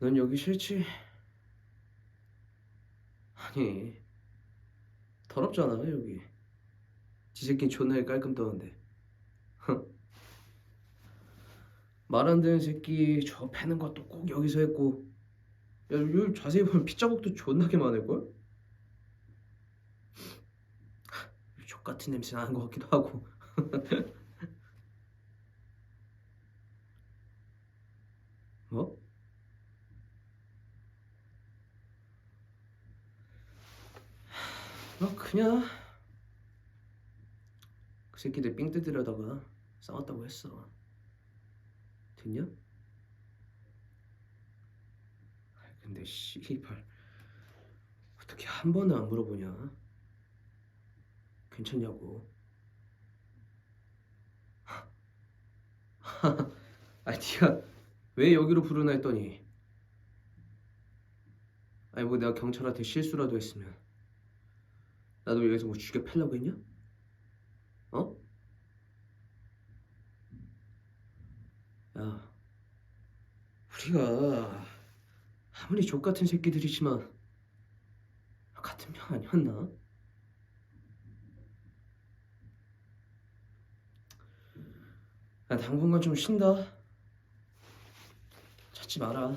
넌 여기 싫지? 아니 더럽잖아 여기 지 새끼는 존나게 깔끔 떠는데 말 안 되는 새끼 저 패는 것도 꼭 여기서 했고 야 여기 자세히 보면 핏자국도 존나게 많을걸? 족같은 냄새 나는 것 같기도 하고 뭐? 뭐 그냥 그 새끼들 삥 뜯으려다가 싸웠다고 했어 됐냐? 근데 씨발 어떻게 한 번은 안 물어보냐? 괜찮냐고 아 니가 왜 여기로 부르나 했더니 아니 뭐 내가 경찰한테 실수라도 했으면 나도 여기서 뭐 죽여 패려고 했냐? 어? 야 우리가 아무리 족 같은 새끼들이지만 같은 편 아니었나? 나 당분간 좀 쉰다 찾지 마라